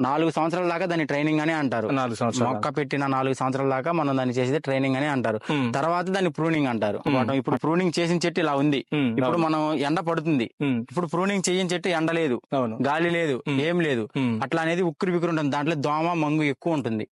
నాలుగు సంవత్సరాల దాకా దాన్ని ట్రైనింగ్ అని అంటారు. నాలుగు సంవత్సరాలు. మొక్క పెట్టిన నాలుగు సంవత్సరాల దాకా మనం దాన్ని చేసేది ట్రైనింగ్ అని అంటారు. తర్వాత దాన్ని ప్రూనింగ్ అంటారు. మనం ఇప్పుడు ప్రూనింగ్ చేసిన చెట్టు ఇలా ఉంది. ఇప్పుడు. మనం ఎండ పడుతుంది. ఇప్పుడు ప్రూనింగ్ చేయని చెట్టు ఎండ లేదు. గాలి లేదు. ఏం లేదు. అట్లా అనేది ఉక్కిరి బిక్కిరి ఉంటుంది. దాంట్లో దోమ మంగు ఎక్కువ ఉంటుంది.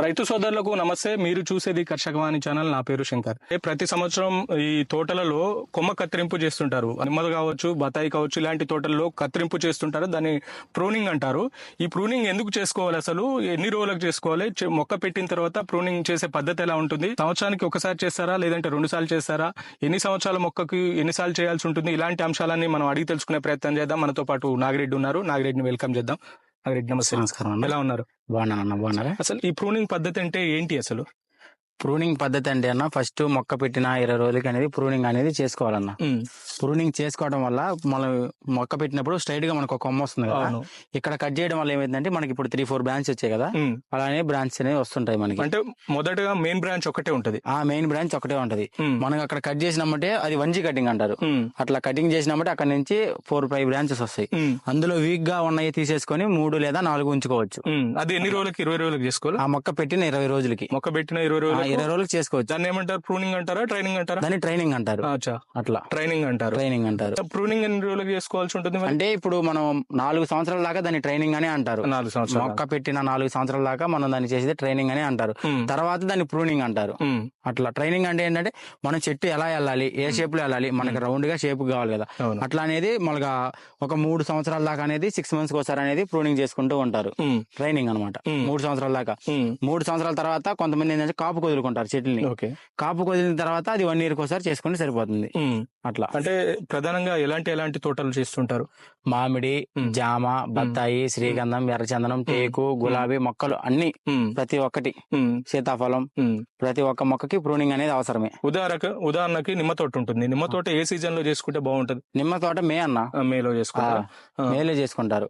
రైతు సోదరులకు నమస్తే. మీరు చూసేది కర్షకవాణి ఛానల్. నా పేరు శంకర్. ప్రతి సంవత్సరం ఈ తోటలలో కొమ్మ కత్తిరింపు చేస్తుంటారు. నిమ్మలు కావచ్చు బత్తాయి కావచ్చు ఇలాంటి తోటల్లో కత్తిరింపు చేస్తుంటారు. దాన్ని ప్రూనింగ్ అంటారు. ఈ ప్రూనింగ్ ఎందుకు చేసుకోవాలి అసలు? ఎన్ని రోజులకు చేసుకోవాలి? మొక్క పెట్టిన తర్వాత ప్రూనింగ్ చేసే పద్ధతి ఎలా ఉంటుంది? సంవత్సరానికి ఒకసారి చేస్తారా? లేదంటే రెండు సార్లు చేస్తారా? ఎన్ని సంవత్సరాల మొక్కకి ఎన్నిసార్లు చేయాల్సి ఉంటుంది? ఇలాంటి అంశాలన్నీ మనం అడిగి తెలుసుకునే ప్రయత్నం చేద్దాం. మనతో పాటు నాగిరెడ్డి ఉన్నారు. నాగిరెడ్డిని వెల్కమ్ చేద్దాం. నాగిరెడ్డి నమస్తే నమస్కారం అన్న ఎలా ఉన్నారు? బాగున్నానన్న బాగున్నారా? అసలు ఈ ప్రూనింగ్ పద్ధతి అంటే ఏంటి అసలు? ప్రూనింగ్ పద్ధతి అంటే అన్న. ఫస్ట్ మొక్క పెట్టిన ఇరవై రోజులకి అనేది ప్రూనింగ్ అనేది చేసుకోవాలన్న. ప్రూనింగ్ చేసుకోవడం వల్ల మనం మొక్క పెట్టినప్పుడు స్ట్రైట్గా మనకు ఒక కొమ్మ వస్తుంది కదా. ఇక్కడ కట్ చేయడం వల్ల ఏమైందంటే మనకి ఇప్పుడు త్రీ ఫోర్ బ్రాంచ్ వచ్చాయి కదా. అలానే బ్రాంచ్ అనేవి వస్తుంటాయి మనకి. అంటే మొదటగా మెయిన్ బ్రాంచ్ ఒకటే ఉంటది. ఆ మెయిన్ బ్రాంచ్ ఒకటే ఉంటది. మనకి అక్కడ కట్ చేసినామంటే అది వంజి కటింగ్ అంటారు. అట్లా కటింగ్ చేసినామంటే అక్కడ నుంచి ఫోర్ ఫైవ్ బ్రాంచెస్ వస్తాయి. అందులో వీక్గా ఉన్నాయి తీసేసుకొని మూడు లేదా నాలుగు ఉంచుకోవచ్చు. అది ఎన్ని రోజులకి? ఇరవై రోజులకి చేసుకోవాలి? ఆ మొక్క పెట్టిన ఇరవై రోజులకి. మొక్క పెట్టిన ఇరవై ఆ రోజులకి ఇరవై రోజులకి చేసుకోవచ్చు. దాన్ని ఏమంటారు? ప్రూనింగ్ అంటారా? ట్రైనింగ్ అంటారా? దాన్ని ట్రైనింగ్ అంటారు. అట్లా. ట్రైనింగ్ అంటారు. ట్రైనింగ్ అంటారు. ప్రూనింగ్ ఎన్ని రోజులకి చేసుకోవాల్సి ఉంటుంది అంటే ఇప్పుడు మనం నాలుగు సంవత్సరాల దాకా దాన్ని ట్రైనింగ్ అని అంటారు. నాలుగు సంవత్సరాలు. మొక్క పెట్టిన నాలుగు సంవత్సరాల దాకా మనం దాన్ని చేసేది ట్రైనింగ్ అని అంటారు. తర్వాత దాన్ని ప్రూనింగ్ అంటారు. అట్లా. ట్రైనింగ్ అంటే ఏంటంటే మనం చెట్టు ఎలా వెళ్ళాలి ఏ షేప్లో వెళ్ళాలి మనకి రౌండ్గా షేప్ కావాలి కదా. అట్లా అనేది మనగా ఒక మూడు సంవత్సరాల దాకా అనేది సిక్స్ మంత్స్ ఒకసారి అనేది ప్రూనింగ్ చేసుకుంటూ ఉంటారు. ట్రైనింగ్ అనమాట మూడు సంవత్సరాల దాకా. మూడు సంవత్సరాల తర్వాత కొంతమంది ఏంటంటే కాపు కుదులుకుంటారు చెట్లని. కాపు కుదిలిన తర్వాత అది వన్ ఇయర్ ఒకసారి చేసుకుంటే సరిపోతుంది. అట్లా. అంటే ప్రధానంగా ఎలాంటి ఎలాంటి తోటలు చేస్తుంటారు? మామిడి. జామ బత్తాయి శ్రీగంధం ఎర్రచందనం టేకు గులాబీ మొక్కలు అన్ని ప్రతి ఒక్కటి. సీతాఫలం. ప్రతి ఒక్క మొక్కకి ప్రూనింగ్ అనేది అవసరమే. ఉదాహరణకు ఉదాహరణకి నిమ్మ తోట ఉంటుంది. నిమ్మ తోట ఏ సీజన్లో చేసుకుంటే బాగుంటది? నిమ్మ తోట మే అన్న. మేలో చేసుకుంటారా. మేలో చేసుకుంటారు.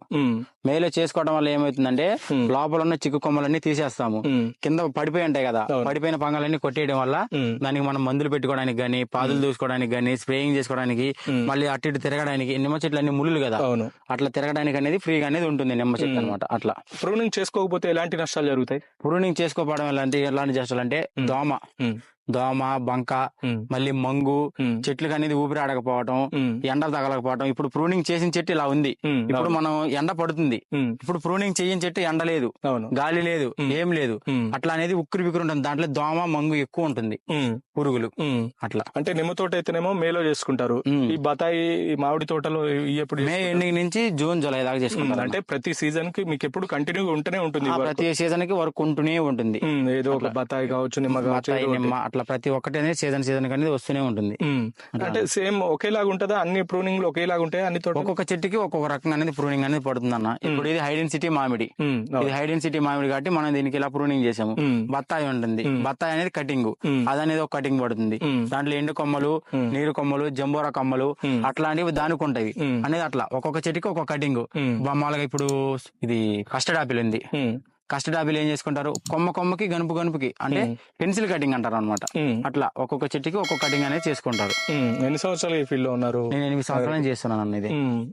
మేలో చేసుకోవడం వల్ల ఏమవుతుందంటే లోపల ఉన్న చిక్కు కొమ్మలన్నీ తీసేస్తాము. కింద పడిపోయి ఉంటాయి కదా. అవును. పడిపోయిన పంగలన్నీ కొట్టేయడం వల్ల దానికి మనం మందులు పెట్టుకోవడానికి గానీ పాదులు దూసుకోవడానికి గానీ స్ప్రేయింగ్ చేసుకోవడానికి. మళ్ళీ అటు ఇటు తిరగడానికి నిమ్మ చెట్లు అన్ని ముళ్ళు కదా. అవును. అట్లా తిరగడానికి అనేది ఫ్రీగా అనేది ఉంటుంది నిమ్మ చెట్టు. అనమాట అట్లా. ప్రూనింగ్ చేసుకోకపోతే ఎలాంటి నష్టాలు జరుగుతాయి? ప్రూనింగ్ చేసుకోవడం ఎలాంటి ఎలాంటి చేష్టాలు అంటే. దోమ. దోమ బంక మళ్ళీ మంగు చెట్లకు అనేది ఊపిరి ఆడకపోవటం ఉమ్, ఎండ తగలకపోవటం. ఇప్పుడు ప్రూనింగ్ చేసిన చెట్టు ఇలా ఉంది. ఇప్పుడు. మనం ఎండ పడుతుంది. ఇప్పుడు ప్రూనింగ్ చేయని చెట్టు ఎండ లేదు. గాలి లేదు. ఏం లేదు. అట్లా అనేది ఉక్కిరి బిక్కిరి ఉంటుంది. దాంట్లో దోమ మంగు ఎక్కువ ఉంటుంది. పురుగులు. అట్లా. అంటే నిమ్మ తోట అయితేనేమో మేలో చేసుకుంటారు. ఈ బతాయి ఈ మామిడి తోటలో ఇవి ఎప్పుడు మే? ఎండింగ్ నుంచి జూన్ జూలై దాకా చేసుకుంటారు అంటే ప్రతి సీజన్కి మీకు ఎప్పుడు కంటిన్యూ ఉంటూనే ఉంటుంది. ప్రతి సీజన్కి వర్క్ ఉంటూనే ఉంటుంది. ఏదో ఒక. బతాయి కావచ్చు నిమ్మ కావచ్చు. నిమ్మ అట్లా ప్రతి ఒక్కటి అనేది సీజన్ సీజన్ అనేది వస్తూనే ఉంటుంది. అంటే సేమ్ ఒకేలాగా ఉంటుందా? అన్ని ప్రూనింగ్లో ఒకేలాగా ఉంటాయి? అన్ని ఒక్కొక్క చెట్టుకి ఒక్కొక్క రకంగా అనేది ప్రూనింగ్ అనేది పడుతుంది అన్న ఇప్పుడు ఇది హైడెన్ సిటీ మామిడి. ఇది హైడెన్ సిటీ మామిడి కాబట్టి మనం దీనికి ఇలా ప్రూనింగ్ చేసాము. బత్తాయి ఉంటుంది. బత్తాయి అనేది కటింగ్. అది అనేది ఒక కటింగ్ పడుతుంది. దాంట్లో ఎండు కొమ్మలు. నీరు కొమ్మలు జంబోరా కొమ్మలు. అట్లాంటివి దానికి ఉంటాయి అనేది అట్లా. ఒక్కొక్క చెట్టుకి ఒక్కొక్క కటింగ్. మామూలుగా ఇప్పుడు ఇది కస్టర్డ్ ఆపిల్ ఉంది కస్టర్డ్ ఆపిల్ ఏం చేసుకుంటారు? కొమ్మ కొమ్మకి గనుపు గనుపుకి అంటే. పెన్సిల్ కటింగ్ అంటారు అనమాట అట్లా ఒక్కొక్క చెట్టుకి ఒక్కొక్క కటింగ్ అనేది చేసుకుంటారు. ఎన్ని సంవత్సరాలు ఈ ఫీల్డ్లో ఉన్నారు? నేను ఎనిమిది సంవత్సరాలు చేస్తున్నాను అన్న ఇది.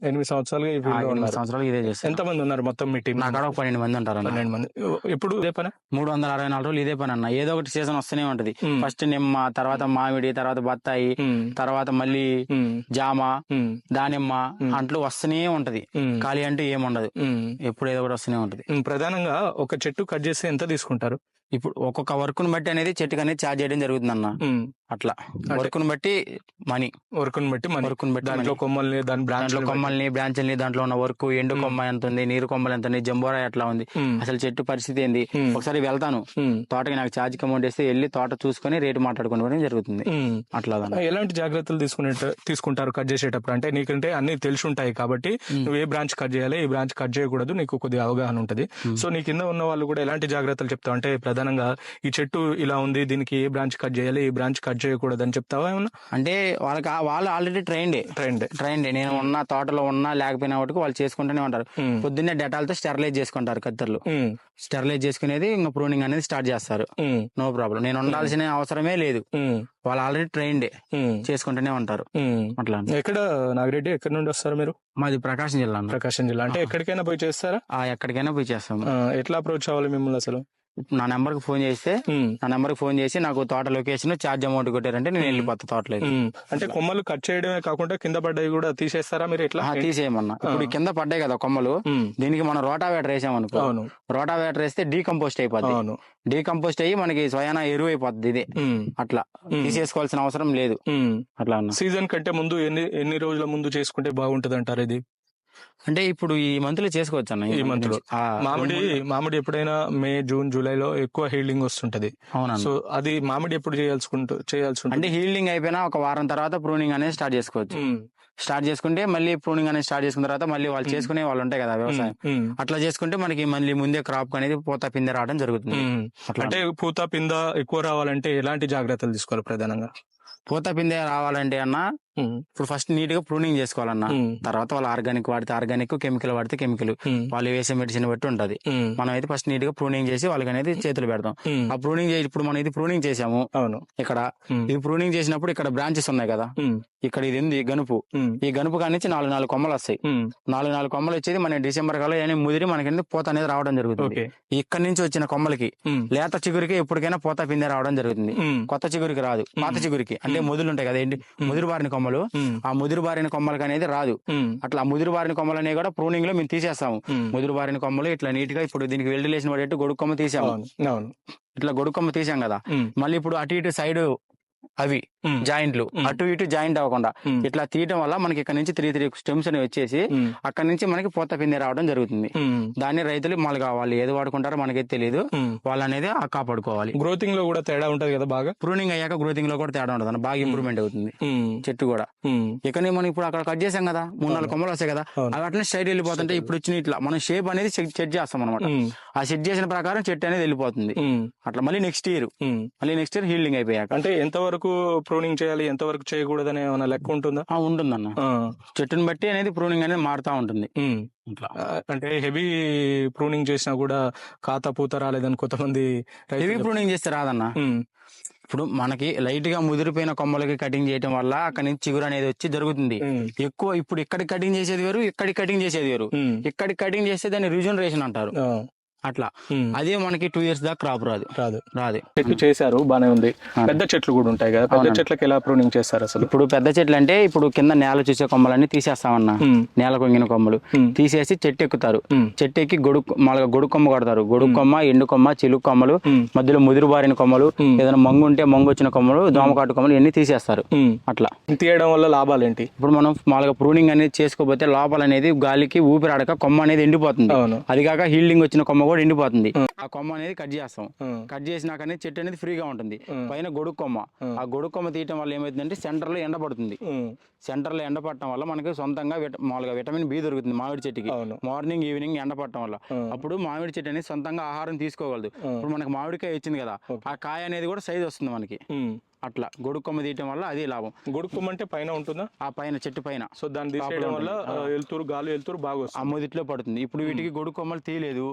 ఎనిమిది సంవత్సరాలుగా ఈ ఫీల్డ్లో సంవత్సరాలు ఇదే చేస్తాను ఎంత మంది ఉన్నారు మొత్తం మీ టీం నా కాడ ఒక పన్నెండు మంది ఉంటారు పన్నెండు మంది. ఎప్పుడు ఇదే పని? మూడు వందల అరవై నాలుగు రోజులు ఇదే పని అన్న. ఏదో ఒకటి సీజన్ వస్తూనే ఉంటది. ఫస్ట్ నిమ్మ తర్వాత మామిడి తర్వాత బత్తాయి తర్వాత మళ్ళీ జామ దానిమ్మ అంట్లు వస్తూనే ఉంటది. ఖాళీ అంటూ ఏముండదు ఎప్పుడు ఏదో ఒకటి వస్తూనే ఉంటది. ప్రధానంగా ఒక చెట్టు కట్ చేస్తే ఎంత తీసుకుంటారు? ఇప్పుడు ఒక్కొక్క వర్క్ను బట్టి అనేది చెట్టుకు అనేది చార్జ్ చేయడం జరుగుతుంది అన్న అట్లా. వర్క్ను బట్టి మనీ. వర్క్ని బట్టి మన. వర్క్ను బట్టి దాంట్లో. కొమ్మల్ని దాని బ్రాంచ్ కొమ్మల్ని బ్రాంచ్ల్ని దాంట్లో ఉన్న వర్క్ ఎండు కొమ్మ ఎంత ఉంది నీరు కొమ్మలు ఎంత ఉంది జంబోరా ఎట్లా ఉంది అసలు చెట్టు పరిస్థితి ఏంది? ఒకసారి వెళ్తాను. తోటకి నాకు ఛార్జ్ అమౌంట్ ఇస్తే వెళ్ళి తోట చూసుకొని రేటు మాట్లాడుకోవడం జరుగుతుంది. అట్లా. ఎలాంటి జాగ్రత్తలు తీసుకునే తీసుకుంటారు కట్ చేసేటప్పుడు? అంటే నీకంటే అన్ని తెలిసి ఉంటాయి కాబట్టి. నువ్వు ఏ బ్రాంచ్ కట్ చేయాలి ఏ బ్రాంచ్ కట్ చేయకూడదు నీకు కొద్దిగా అవగాహన ఉంటుంది. సో నీ కింద ఉన్న వాళ్ళు కూడా ఎలాంటి జాగ్రత్తలు చెప్తావు? అంటే ప్రధానంగా ఈ చెట్టు ఇలా ఉంది దీనికి ఏ బ్రాంచ్ కట్ చేయాలి ఏ బ్రాంచ్ కట్ చేయకూడదు అని చెప్తావా ఏమన్నా? అంటే వాళ్ళకి వాళ్ళు ఆల్రెడీ ట్రైన్డ్ ట్రెండ్ ట్రైన్డ్ నేను ఉన్న తోటలో ఉన్నా లేకపోయినా ఒకటి వాళ్ళు చేసుకుంటూనే ఉంటారు. పొద్దున్నే డెటాల్తో స్టెరిలైజ్ చేసుకుంటారు కత్తెరలు. స్టెరిలైజ్ చేసుకునేది ఇంకా ప్రూనింగ్ అనేది స్టార్ట్ చేస్తారు. నో ప్రాబ్లం నేను ఉండాల్సిన అవసరమే లేదు. వాళ్ళు ఆల్రెడీ ట్రైన్డ్ చేసుకుంటూనే ఉంటారు. అట్లా ఎక్కడ నాగిరెడ్డి? ఎక్కడి నుండి వస్తారు మీరు? మాది ప్రకాశం జిల్లా. ప్రకాశం జిల్లా. అంటే ఎక్కడికైనా పోయి చేస్తారా? ఆ ఎక్కడికైనా పోయి చేస్తాము ఆ, ఎట్లా అప్రోచ్ అవ్వాలి మిమ్మల్ని అసలు? నా నెంబర్కి ఫోన్ చేస్తే నా నెంబర్కి ఫోన్ చేసి నాకు తోట లొకేషన్ ఛార్జ్ అమౌంట్ కొట్టారంటే నేను వెళ్ళిపోతా తోటలోకి ఉమ్. అంటే కొమ్మలు కట్ చేయడమే కాకుండా కింద పడ్డవి కూడా తీసేస్తారా మీరు ఎట్లా ఆ, తీసేయమన్నా. ఇప్పుడు కింద పడ్డాయి కదా కొమ్మలు. దీనికి మనం రోటావేటర్ వేసామనుకో రోటావేటర్ వేస్తే డీకంపోస్ట్ అయిపోద్ది. అవును. డీకంపోస్ట్ అయ్యి మనకి స్వయాన ఎరువు అయిపోద్ది ఇది. అట్లా. తీసేసుకోవాల్సిన అవసరం లేదు. అట్లా అన్న. సీజన్ కంటే ముందు ఎన్ని ఎన్ని రోజుల ముందు చేసుకుంటే బాగుంటది అంటారు ఇది? అంటే ఇప్పుడు ఈ మంత్లో చేసుకోవచ్చు అన్న ఈ month లో. మామిడి మామిడి ఎప్పుడైనా మే జూన్ జూలైలో ఎక్కువ హీల్డింగ్ వస్తుంటది. అవునన్న. సో అది మామిడి ఎప్పుడు చేయాల్సుకుంటూ చేయాల్సి అంటే హీల్డింగ్ అయిపోయినా ఒక వారం తర్వాత ప్రూనింగ్ అనేది స్టార్ట్ చేసుకోవచ్చు. స్టార్ట్ చేసుకుంటే మళ్ళీ ప్రూనింగ్ అనేది స్టార్ట్ చేసుకున్న తర్వాత మళ్ళీ వాళ్ళు చేసుకునే వాళ్ళు ఉంటాయి కదా వ్యవసాయం. అట్లా చేసుకుంటే మనకి మళ్ళీ ముందే క్రాప్ అనేది పూత పిందె రావడం జరుగుతుంది. అంటే పూత పింద ఎక్కువ రావాలంటే ఎలాంటి జాగ్రత్తలు తీసుకోవాలి ప్రధానంగా? పూత పిందె రావాలంటే అన్న. ఇప్పుడు ఫస్ట్ నీట్గా ప్రూనింగ్ చేసుకోవాలన్న. తర్వాత వాళ్ళు ఆర్గానిక్ వాడితే ఆర్గానిక్ కెమికల్ వాడితే కెమికల్. వాళ్ళు వేసే మెడిసిన్ బట్టి ఉంటది. మనం అయితే ఫస్ట్ నీట్గా ప్రూనింగ్ చేసి వాళ్ళకి అనేది చేతులు పెడతాం. ఆ ప్రూనింగ్ చేసి ఇప్పుడు మనం ఇది ప్రూనింగ్ చేసాము అవును ఇక్కడ. ఇది ప్రూనింగ్ చేసినప్పుడు ఇక్కడ బ్రాంచెస్ ఉన్నాయి కదా. ఇక్కడ ఇది ఉంది గనుపు. ఈ గనుపు కాడి నుంచి నాలుగు నాలుగు కొమ్మలు వస్తాయి. నాలుగు నాలుగు కొమ్మలు వచ్చేది మన డిసెంబర్ కల్లా ఏమైనా ముదిరి మనకి పూత అనేది రావడం జరుగుతుంది ఇక్కడ నుంచి వచ్చిన కొమ్మలకి. లేత చిగురికి ఎప్పటికైనా పూత పిందె రావడం జరుగుతుంది. కొత్త చిగురికి రాదు పాత చిగురికి అంటే ముదులు ఉంటాయి కదా ఏంటి ముదురు బారిన కొమ్మలు. ఆ ముదురు బారిన కొమ్మలకి అనేది రాదు. అట్లా ముదురు బారిన కొమ్మలు అనేవి కూడా ప్రూనింగ్లో మేము తీసేస్తాము. ముదురు బారిన కొమ్మలు ఇట్లా నీట్గా ఇప్పుడు దీనికి వెల్డిలేషన్ పడేట్టు గొడుగు కొమ్మ తీసాము ఇట్లా గొడుగు కొమ్మ తీసాం కదా. మళ్ళీ ఇప్పుడు అటు ఇటు సైడ్ అవి. జాయింట్లు. అటు ఇటు జాయింట్ అవ్వకుండా. ఇట్లా తీయటం వల్ల మనకి ఇక్కడ నుంచి త్రీ త్రీ స్టెమ్స్ అనేవి వచ్చేసి. అక్కడ నుంచి మనకి పూత పిందె రావడం జరుగుతుంది. దాన్ని రైతులు మాలుగా వాళ్ళు ఏది వాడుకుంటారో మనకైతే తెలియదు. వాళ్ళు అనేది కాపాడుకోవాలి గ్రోతింగ్లో కూడా తేడా ఉంటది కదా బాగా ప్రూనింగ్ అయ్యాక గ్రోతింగ్లో కూడా తేడా ఉంటుంది బాగా ఇంప్రూవ్మెంట్ అవుతుంది. చెట్టు కూడా. ఇక మనం ఇప్పుడు అక్కడ కట్ చేసాం కదా మూడు నాలుగు కొమ్మలు వస్తాయి కదా. అవి అట్లనే స్ట్రైట్ వెళ్ళిపోతుంటే ఇప్పుడు వచ్చిన ఇట్లా మనం షేప్ అనేది సెట్ చేస్తాం అనమాట. ఆ సెట్ చేసిన ప్రకారం చెట్టు అనేది వెళ్ళిపోతుంది. అట్లా మళ్ళీ నెక్స్ట్ ఇయర్. మళ్ళీ నెక్స్ట్ ఇయర్ హీల్డింగ్ అయిపోయాక అంటే ఎంత వరకు ప్రూనింగ్ చేయాలి ఎంత వరకు చేయకూడదని ఏమైనా లెక్క ఉంటుందా ఉంటుందన్న. చెట్టుని బట్టి అనేది ప్రూనింగ్ అనేది మారుతా ఉంటుంది అంటే హెవీ ప్రూనింగ్ చేసినా కూడా ఖాతా పూత రాలేదని కొంతమంది హెవీ ప్రూనింగ్ చేస్తే రాదన్న. ఇప్పుడు మనకి లైట్గా ముదిరిపోయిన కొమ్మలకి కటింగ్ చేయడం వల్ల అక్కడ నుంచి చిగురు అనేది వచ్చి జరుగుతుంది. ఎక్కువ ఇప్పుడు ఇక్కడ కటింగ్ చేసేది వేరు ఇక్కడికి కటింగ్ చేసేది వేరు ఉమ్. ఇక్కడికి కటింగ్ చేస్తే దాన్ని రిజనరేషన్ అంటారు. అట్లా. అదే మనకి టూ ఇయర్స్ దాకా క్రాప్ రాదు. రాదు. రాదు. చెట్లు చేశారు బానే ఉంది. పెద్ద చెట్లు కూడా ఉంటాయి కదా పెద్ద. చెట్లకి ఎలా ప్రూనింగ్ చేస్తారు అసలు? ఇప్పుడు పెద్ద చెట్లు అంటే ఇప్పుడు కింద నేల చూసే కొమ్మలన్నీ తీసేస్తామన్నా. నేల కొంగిన కొమ్మలు. తీసేసి చెట్టు ఎక్కుతారు. చెట్టు ఎక్కి గొడుగు మామూలుగా గొడుగు కొమ్మ కొడతారు. గొడుగు కొమ్మ ఎండు కొమ్మ చిలుకు కొమ్మలు. మధ్యలో ముదురు బారిన కొమ్మలు. ఏదైనా మంగు ఉంటే మంగు వచ్చిన కొమ్మలు దోమకాటు కొమ్మలు ఇవన్నీ తీసేస్తారు. అట్లా. తీయడం వల్ల లాభాలు ఏంటి? ఇప్పుడు మనం మామూలుగా ప్రూనింగ్ అనేది చేసుకోకపోతే లోపల అనేది గాలికి ఊపిరాడక కొమ్మ అనేది ఎండిపోతుంది. అది కాక హీల్డింగ్ వచ్చిన కొమ్మ కూడా ఎండిపోతుంది ఆ కొమ్మ అనేది కట్ చేస్తాం. కట్ చేసినాక అనేది చెట్టు అనేది ఫ్రీగా ఉంటుంది. పైన గొడుగు కొమ్మ. ఆ గొడుగు కొమ్మ తీయటం వల్ల ఏమవుతుందంటే సెంటర్లో ఎండ పడుతుంది. సెంటర్లో ఎండ పడటం వల్ల మనకి సొంతంగా మామూలుగా విటమిన్ బి దొరుకుతుంది మామిడి చెట్టుకి మార్నింగ్ ఈవినింగ్ ఎండ పడటం వల్ల. అప్పుడు మామిడి చెట్టు అనేది సొంతంగా ఆహారం తీసుకోగలదు. ఇప్పుడు మనకి మామిడికాయ వచ్చింది కదా. ఆ కాయ అనేది కూడా సైజ్ వస్తుంది మనకి. అట్లా గొడుగు కొమ్మ తీయటం వల్ల అది లాభం. గొడుక్కుమ్మ అంటే పైన ఉంటుందా? ఆ పైన చెట్టు పైన. సో దాన్ని తీసేయడం వల్ల వెలుతురు గాలి వెలుతురు బాగా ఆ వస్తుంది. మొదిట్లో పడుతుంది. ఇప్పుడు వీటికి గొడుగు కొమ్మలు తీయలేదు.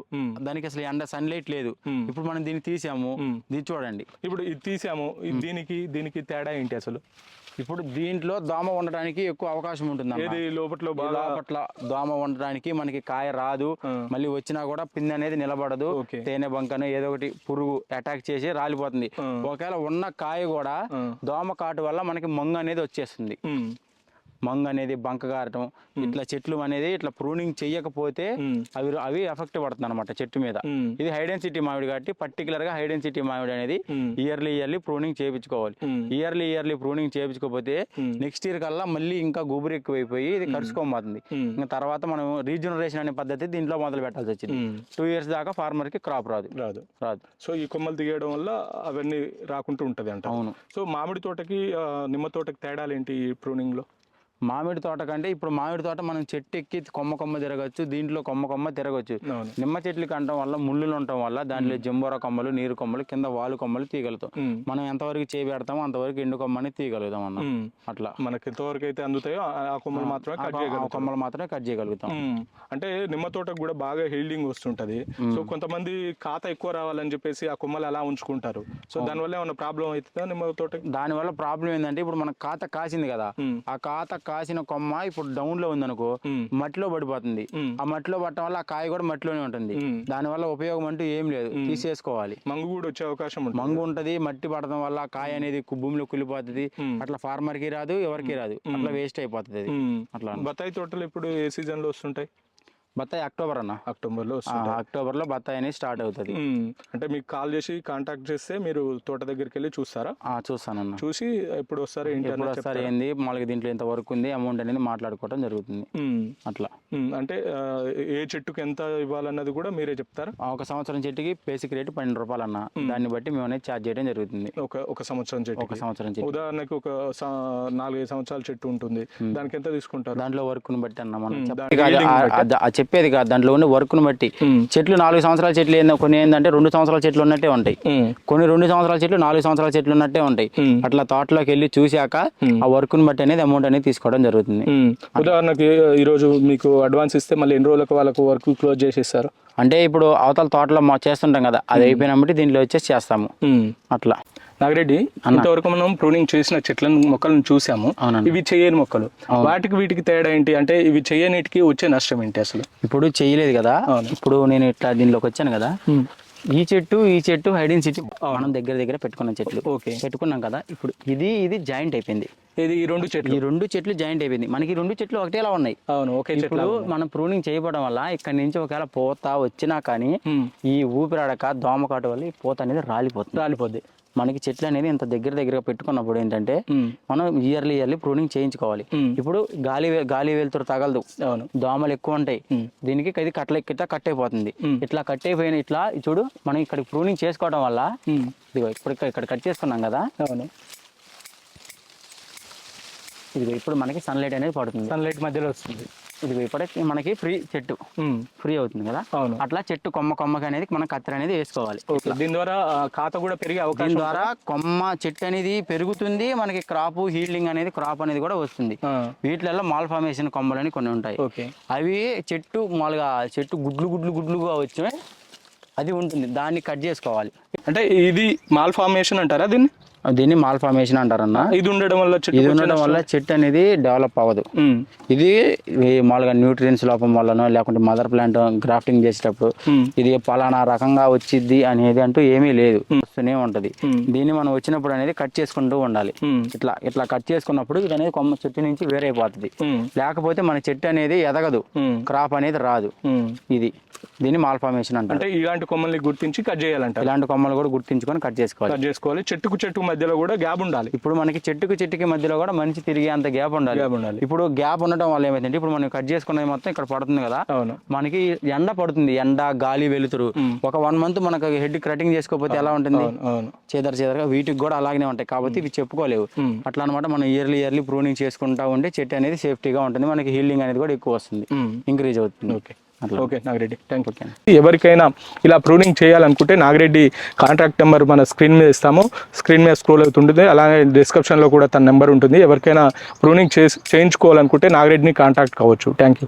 దానికి అసలు ఎండ సన్లైట్ లేదు. ఇప్పుడు మనం దీన్ని తీసాము. దీన్ని చూడండి. ఇప్పుడు ఇది తీసాము. దీనికి దీనికి తేడా ఏంటి అసలు? ఇప్పుడు దీంట్లో దోమ ఉండడానికి ఎక్కువ అవకాశం ఉంటుంది లోపట్లో లోపట్ల దోమ ఉండడానికి మనకి కాయ రాదు. మళ్ళీ వచ్చినా కూడా పిండి అనేది నిలబడదు. తేనె బంకను ఏదో ఒకటి పురుగు అటాక్ చేసి రాలిపోతుంది. ఒకవేళ ఉన్న కాయ కూడా. దోమ కాటు వల్ల మనకి మంగు అనేది వచ్చేస్తుంది. మంగు అనేది బంక గారటం ఇట్లా చెట్లు అనేది ఇట్లా ప్రూనింగ్ చెయ్యకపోతే ఉమ్. అవి అవి ఎఫెక్ట్ పడుతుంది అనమాట చెట్టు మీద. ఇది హైడెన్ సిటీ మామిడి కాబట్టి పర్టికులర్గా హైడెన్ సిటీ మామిడి అనేది. ఇయర్లీ ఇయర్లీ ప్రూనింగ్ చేయించుకోవాలి. ఇయర్లీ ఇయర్లీ ప్రూనింగ్ చేయించుకోకపోతే. నెక్స్ట్ ఇయర్ కల్లా మళ్ళీ ఇంకా గుబురు ఎక్కువైపోయి ఇది కరుచుకోబోతుంది ఉమ్. ఇంకా తర్వాత మనం రీజనరేషన్ అనే పద్ధతి దీంట్లో మొదలు పెట్టాల్సి వచ్చింది. టూ ఇయర్స్ దాకా ఫార్మర్కి క్రాప్ రాదు రాదు రాదు సో ఈ కొమ్మలు తీయడం వల్ల అవన్నీ రాకుంటూ ఉంటది అంట అవును సో మామిడి తోటకి నిమ్మ తోటకి తేడాలు ఏంటి ఈ ప్రూనింగ్లో మామిడి తోట కంటే ఇప్పుడు మామిడి తోట మనం చెట్టు ఎక్కి కొమ్మ కొమ్మ తిరగచ్చు దీంట్లో కొమ్మ కొమ్మ తిరగచ్చు. నిమ్మ చెట్లు కంటం వల్ల ముళ్ళులు ఉండటం వల్ల దాంట్లో జంబోర కొమ్మలు నీరు కొమ్మలు కింద వాలు కొమ్మలు తీయగలుగుతాం. ఉమ్. మనం ఎంతవరకు చేపెడతామో అంతవరకు ఎండు కొమ్మని తీయగలుగుతాం అన్న. అట్లా. మనకి ఎంతవరకు అయితే అందుతాయో ఆ- కొమ్మలు మాత్రమే కట్ చేయగలుగుతాం. కొమ్మలు మాత్రమే కట్ చేయగలుగుతాం. అంటే నిమ్మ తోటకు కూడా బాగా హీల్డింగ్ వస్తుంటది. సో కొంతమంది ఖాతా ఎక్కువ రావాలని చెప్పేసి ఆ కొమ్మలు అలా ఉంచుకుంటారు. సో దానివల్ల ఏమైనా ప్రాబ్లం అవుతుందా నిమ్మ తోటకి? దానివల్ల ప్రాబ్లం ఏంటంటే ఇప్పుడు మన కాత కాసింది కదా. ఆ కాత కాసిన కొమ్మ ఇప్పుడు డౌన్లో ఉందనుకో. మట్టిలో పడిపోతుంది. ఆ మట్టిలో పట్టడం వల్ల ఆ కాయ కూడా మట్టిలోనే ఉంటుంది. ఉమ్. దానివల్ల ఉపయోగం అంటూ ఏం లేదు. తీసేసుకోవాలి. మంగు కూడా వచ్చే అవకాశం ఉంటుంది. మంగు ఉంటది మట్టి పడడం వల్ల కాయ అనేది భూమిలో కుళ్ళిపోతుంది. ఉమ్. అట్లా ఫార్మర్కి రాదు ఎవరికి రాదు. అట్లా వేస్ట్ అయిపోతుంది. అట్లా బత్తాయి తోటలు ఇప్పుడు ఏ సీజన్లో వస్తుంటాయి? బత్తాయి అక్టోబర్ అన్న. అక్టోబర్లో అక్టోబర్లో బత్తాయి అనేది స్టార్ట్ అవుతుంది. అంటే మీకు కాల్ చేసి కాంటాక్ట్ చేస్తే మీరు తోట దగ్గరికి వెళ్ళి చూస్తారా? చూస్తానన్న. చూసి ఎప్పుడు వస్తారు ఏంటి ఎప్పుడు వస్తారు ఏంది? మామూలుగా దీంట్లో ఎంత వర్క్ ఉంది అమౌంట్ అనేది మాట్లాడుకోవడం జరుగుతుంది. అట్లా. అంటే ఏ చెట్టుకి ఎంత ఇవ్వాలన్నది కూడా మీరే చెప్తారా? ఒక సంవత్సరం చెట్టుకి బేసిక్ రేట్ పన్నెండు రూపాయలు అన్న. దాన్ని బట్టి మేము అనేది ఛార్జ్ చేయడం జరుగుతుంది. ఒక ఒక సంవత్సరం చెట్టు ఒక సంవత్సరం చెట్టు ఉదాహరణకి ఒక నాలుగైదు సంవత్సరాల చెట్టు ఉంటుంది. దానికి ఎంత తీసుకుంటారు? దాంట్లో వర్క్ బట్టి అన్న మనం చెప్పేది కాదు, దాంట్లో ఉన్న వర్క్ని బట్టి. చెట్లు నాలుగు సంవత్సరాల చెట్లు ఏందో కొన్ని ఏంటంటే రెండు సంవత్సరాల చెట్లు ఉన్నట్టే ఉంటాయి. కొన్ని రెండు సంవత్సరాల చెట్లు నాలుగు సంవత్సరాల చెట్లు ఉన్నట్టే ఉంటాయి. అట్లా తోటలోకి వెళ్ళి చూశాక ఆ వర్క్ని బట్టి అనేది అమౌంట్ అనేది తీసుకోవడం జరుగుతుంది. ఉదాహరణకి ఈ రోజు మీకు అడ్వాన్స్ ఇస్తే మళ్ళీ ఎన్ని రోజులకు వాళ్ళకు వర్క్ క్లోజ్ చేసేస్తారు? అంటే ఇప్పుడు అవతల తోటలో మా చేస్తుంటాం కదా అది అయిపోయినప్పుడు దీంట్లో వచ్చేసి చేస్తాము. అట్లా. నాగిరెడ్డి ఇంతవరకు మనం ప్రూనింగ్ చేసిన చెట్లను మొక్కలను చూసాము. అవునండి. ఇవి చేయని మొక్కలు. వాటికి వీటికి తేడా ఏంటి అంటే ఇవి చేయనీటికి వచ్చే నష్టం ఏంటి అసలు? ఇప్పుడు చేయలేదు కదా. ఇప్పుడు నేను ఇట్లా దీనిలోకి వచ్చాను కదా. ఈ చెట్టు ఈ చెట్టు హైడెన్ సిటీ మనం దగ్గర దగ్గర పెట్టుకున్న చెట్లు. ఓకే. పెట్టుకున్నాం కదా. ఇప్పుడు ఇది ఇది జాయింట్ అయిపోయింది. ఇది ఈ రెండు చెట్లు? ఈ రెండు చెట్లు జాయింట్ అయిపోయింది. మనకి రెండు చెట్లు ఒకటేలా ఉన్నాయి. అవును ఒకే చెట్లు ఇప్పుడు మనం ప్రూనింగ్ చేయబడడం వల్ల ఇక్కడ నుంచి ఒకవేళ పూత వచ్చినా కానీ. ఈ ఊపిరాడక దోమకాటు వల్ల ఈ పూత అనేది రాలిపోతుంది. రాలిపోద్ది. మనకి చెట్లు అనేది ఇంత దగ్గర దగ్గరగా పెట్టుకున్నప్పుడు ఏంటంటే. మనం ఇయర్లీ ఇయర్లీ ప్రూనింగ్ చేయించుకోవాలి. ఇప్పుడు గాలి గాలి వెళ్తురు తగలదు అవును దోమలు ఎక్కువ ఉంటాయి. దీనికి ఇది కట్ల ఇట్లా కట్ అయిపోతుంది. ఇట్లా కట్ అయిపోయిన ఇట్లా చూడు మనం ఇక్కడ ప్రూనింగ్ చేసుకోవడం వల్ల. ఇదిగో ఇప్పుడు ఇక్కడ- ఇక్కడ కట్ చేసుకున్నాం కదా అవును ఇదిగో ఇప్పుడు మనకి సన్లైట్ అనేది పడుతుంది సన్లైట్ మధ్యలో వస్తుంది ఇదిగో ఇప్పుడు మనకి ఫ్రీ చెట్టు. ఫ్రీ అవుతుంది కదా? అట్లా చెట్టు కొమ్మ కొమ్మకి అనేది మనం కత్తెర అనేది వేసుకోవాలి. దీని ద్వారా ఖాతా కూడా పెరిగే అవకాశం ద్వారా కొమ్మ చెట్టు అనేది పెరుగుతుంది. మనకి క్రాప్ హీల్డింగ్ అనేది క్రాప్ అనేది కూడా వస్తుంది. వీటిలలో మాల్ ఫార్మేషన్ కొమ్మలు అని కొన్ని ఉంటాయి. ఓకే. అవి చెట్టు మామూలుగా చెట్టు గుడ్లు గుడ్లు గుడ్లుగా వచ్చి అది ఉంటుంది. దాన్ని కట్ చేసుకోవాలి. అంటే ఇది మాల్ ఫార్మేషన్ అంటారా దీన్ని? దీన్ని మాల్ ఫార్మేషన్ అంటారన్న. ఇది ఉండడం వల్ల ఇది ఉండడం వల్ల చెట్టు అనేది డెవలప్ అవ్వదు. ఇది మామూలుగా న్యూట్రియన్స్ లోపం వల్లనో లేకుంటే మదర్ ప్లాంట్ గ్రాఫ్టింగ్ చేసేటప్పుడు. ఇది పలానా రకంగా వచ్చింది అనేది అంటూ ఏమీ లేదు. వస్తూనే ఉంటది. దీన్ని మనం వచ్చినప్పుడు అనేది కట్ చేసుకుంటూ ఉండాలి. ఇట్లా ఇట్లా కట్ చేసుకున్నప్పుడు ఇది అనేది కొమ్మ చెట్టు నుంచి వేరైపోతుంది. లేకపోతే మన చెట్టు అనేది ఎదగదు. క్రాప్ అనేది రాదు. ఇది. దీన్ని మాల్ ఫార్మేషన్ అంటే ఇలాంటి కొమ్మల్ని గుర్తించి కట్ చేయాలంటారు. ఇలాంటి కొమ్మలు కూడా గుర్తించుకొని కట్ చేసుకోవాలి. కట్ చేసుకోవాలి. చెట్టుకు చెట్టు మధ్యలో కూడా గ్యాప్ ఉండాలి. ఇప్పుడు మనకి చెట్టుకి చెట్టుకి మధ్యలో కూడా మంచి తిరిగే అంత గ్యాప్ ఉండాలి. గ్యాప్ ఉండాలి. ఇప్పుడు గ్యాప్ ఉండటం వల్ల ఏమైందంటే ఇప్పుడు మనం కట్ చేసుకున్నది మొత్తం ఇక్కడ పడుతుంది కదా. అవును. మనకి ఎండ పడుతుంది ఎండ గాలి వెలుతురు. ఒక వన్ మంత్ మనకు హెడ్ కటింగ్ చేసుకోకపోతే ఎలా ఉంటుంది? చేదర చేదరగా వీటికి కూడా అలాగనే ఉంటాయి. కాబట్టి ఇవి చెప్పుకోలేవు. అట్లా అనమాట మనం ఇయర్లీ ఇయర్లీ ప్రూనింగ్ చేసుకుంటా ఉంటే చెట్టు అనేది సేఫ్టీగా ఉంటుంది. మనకి హీల్డింగ్ అనేది కూడా ఎక్కువ వస్తుంది. ఇంక్రీజ్ అవుతుంది. Okay. Okay Nagireddy. Thank you ఎవరికైనా ఇలా ప్రూనింగ్ చేయాలనుకుంటే నాగిరెడ్డి కాంటాక్ట్ నెంబర్ మన స్క్రీన్ మీద ఇస్తాము. స్క్రీన్ మీద స్క్రోల్ అవుతుంటుంది. అలాగే డిస్క్రిప్షన్లో కూడా తన నెంబర్ ఉంటుంది. ఎవరికైనా ప్రూనింగ్ చేసి చేయించుకోవాలనుకుంటే నాగిరెడ్డిని కాంటాక్ట్ కావచ్చు. Thank you